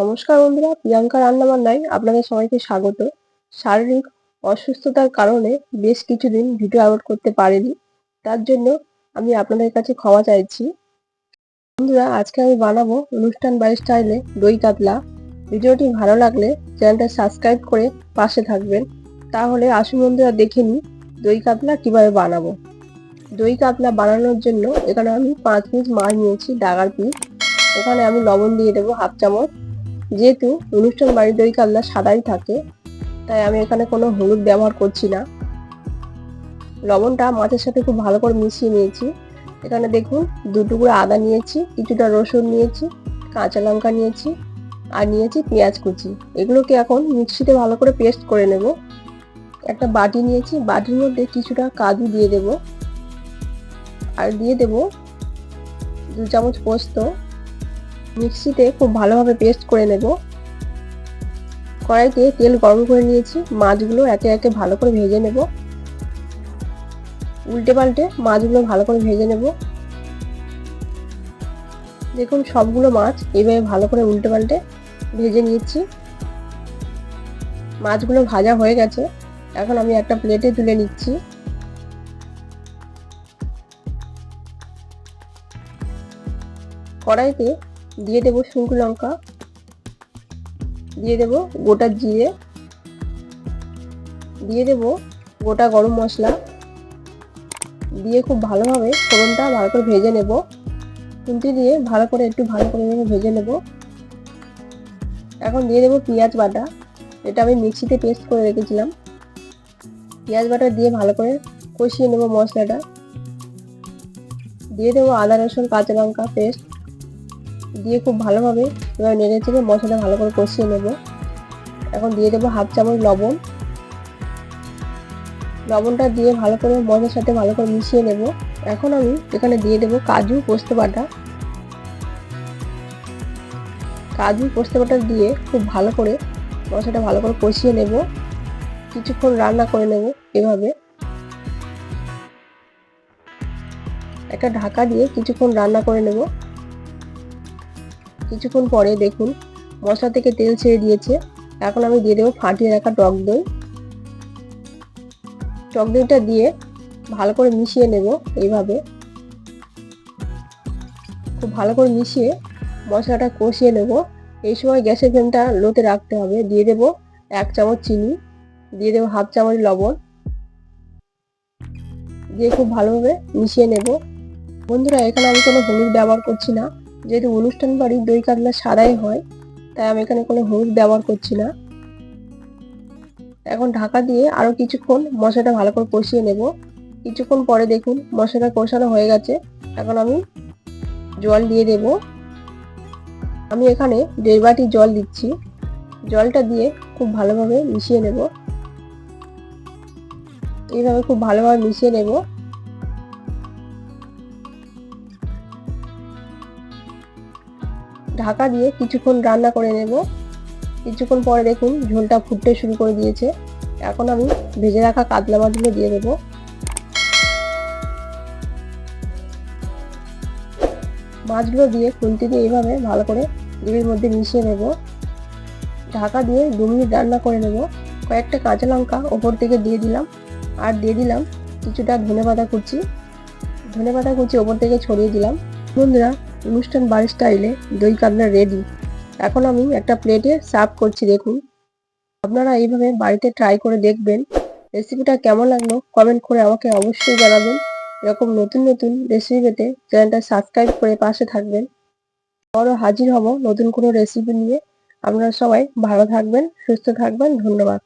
নমস্কার বন্ধুরা, প্রিয়াঙ্কা রান্নাবান্নায় আপনাদের সবাইকে স্বাগত। শারীরিক অসুস্থতার কারণে বেশ কিছুদিন ভিডিও আপলোড করতে পারিনি, তার জন্য আমি আপনাদের কাছে ক্ষমা চাইছি। বন্ধুরা, আজকে আমি বানাবো অনুষ্ঠান বাড়ির স্টাইলে দই কাতলা। ভিডিওটি ভালো লাগলে চ্যানেলটা সাবস্ক্রাইব করে পাশে থাকবেন। তাহলে আসুন বন্ধুরা, দেখে নিই দই কাতলা কীভাবে বানাবো। দই কাতলা বানানোর জন্য এখানে আমি পাঁচ পিস মাছ নিয়েছি, ডাগার পিস এখানে আমি লবণ দিয়ে দেবো হাফ চামচ। যেহেতু অনুষ্ঠান বাড়ির দই কাতলা সাদাই থাকে, তাই আমি এখানে কোনো হলুদ ব্যবহার করছি না। লবণটা মাছের সাথে খুব ভালো করে মিশিয়ে নিয়েছি। এখানে দেখুন, দু টুকরো আদা নিয়েছি, কিছুটা রসুন নিয়েছি, কাঁচা লঙ্কা নিয়েছি, আর নিয়েছি পেঁয়াজ কুচি। এগুলোকে এখন মিক্সিতে ভালো করে পেস্ট করে নেব। একটা বাটি নিয়েছি, বাটির মধ্যে কিছুটা কাজু দিয়ে দেব। আর দিয়ে দেব দু চামচ পোস্ত। মিক্সিতে খুব ভালোভাবে পেস্ট করে নেব। কড়াইতে তেল গরম করে নিয়েছি। মাছগুলো একে একে ভালো করে ভেজে নেব। উল্টে পাল্টে মাছগুলো ভালো করে ভেজে নেব। দেখুন, সবগুলো মাছ এইভাবে ভালো করে উল্টে পাল্টে ভেজে নিয়েছি। মাছগুলো ভাজা হয়ে গেছে। এখন আমি একটা প্লেটে তুলে নিচ্ছি। কড়াইতে দিয়ে দেবো শুকনো লঙ্কা। দিয়ে দেব গোটা জিরে। দিয়ে দেব গোটা গরম মশলা। দিয়ে খুব ভালোভাবে ফোড়নটা ভালো করে ভেজে নেব। খুন্তি দিয়ে ভালো করে একটু ভালো করে ভেজে নেব। এখন দিয়ে দেবো পেঁয়াজ বাটা। এটা আমি মিক্সিতে পেস্ট করে রেখেছিলাম। পেঁয়াজ বাটা দিয়ে ভালো করে কষিয়ে নেব মশলাটা। দিয়ে দেবো আদা, রসুন, কাঁচা লঙ্কা, পেস্ট। দিয়ে খুব ভালোভাবে এবার নেড়ে চেড়ে মশলাটা ভালো করে কষিয়ে নেব। এখন দিয়ে দেবো হাফ চামচ লবণ। লবণটা দিয়ে ভালো করে মশলার সাথে ভালো করে মিশিয়ে নেব। এখন আমি এখানে দিয়ে দেবো কাজু পোস্ত বাটা। কাজু পোস্ত বাটা দিয়ে খুব ভালো করে মশলাটা ভালো করে কষিয়ে নেব। কিছুক্ষণ রান্না করে নেব এভাবে। একটা ঢাকা দিয়ে কিছুক্ষণ রান্না করে নেব। কিছুক্ষণ পরে দেখুন, মশলা থেকে তেল ছেড়ে দিয়েছে। এখন আমি দিয়ে দেবো ফাটিয়ে রাখা টক দই। টক দইটা দিয়ে ভালো করে মিশিয়ে নেব এইভাবে। খুব ভালো করে মিশিয়ে মশলাটা কষিয়ে নেব। এই সময় গ্যাসের ফ্লেমটা লোতে রাখতে হবে। দিয়ে দেব এক চামচ চিনি, দিয়ে দেবো হাফ চামচ লবণ। দিয়ে খুব ভালোভাবে মিশিয়ে নেব। বন্ধুরা, এখানে আমি কোনো হলুদ ব্যবহার করছি না। যেহেতু অনুষ্ঠান বাড়ির দই কাতলা সাদাই হয়, তাই আমি এখানে কোনো হলুদ ব্যবহার করছি না। এখন ঢাকা দিয়ে আরও কিছুক্ষণ মশলাটা ভালো করে কষিয়ে নেব। কিছুক্ষণ পরে দেখুন মশলাটা কষানো হয়ে গেছে। এখন আমি জল দিয়ে দেব। আমি এখানে দেড় বাটি জল দিচ্ছি। জলটা দিয়ে খুব ভালোভাবে মিশিয়ে নেব। এইভাবে খুব ভালোভাবে মিশিয়ে নেব। ঢাকা দিয়ে কিছুক্ষণ রান্না করে নেব। কিছুক্ষণ পরে দেখুন ঝোলটা ফুটতে শুরু করে দিয়েছে। এখন আমি ভেজে রাখা কাতলা মাছগুলো দিয়ে দেবো। মাছগুলো দিয়ে খুন্তি দিয়ে এইভাবে ভালো করে গ্রেভির মধ্যে মিশিয়ে নেব। ঢাকা দিয়ে দু মিনিট রান্না করে নেব। কয়েকটা কাঁচা লঙ্কা ওপর থেকে দিয়ে দিলাম। আর দিয়ে দিলাম কিছুটা ধনে পাতা কুচি। ধনে পাতা কুচি ওপর থেকে ছড়িয়ে দিলাম। বন্ধুরা অনুষ্ঠান বাড়ির স্টাইলে দই কাতলা রেডি এখন আমি একটা প্লেটে সার্ভ করছি, দেখুন। আপনারা এইভাবে বাড়িতে ট্রাই করে দেখবেন। রেসিপিটা কেমন লাগল কমেন্ট করে আমাকে অবশ্যই জানাবেন। এরকম নতুন নতুন রেসিপি পেতে চ্যানেলটা সাবস্ক্রাইব করে পাশে থাকবেন। আবারও হাজির হব নতুন কোনো রেসিপি নিয়ে। আপনারা সবাই ভালো থাকবেন, সুস্থ থাকবেন, ধন্যবাদ।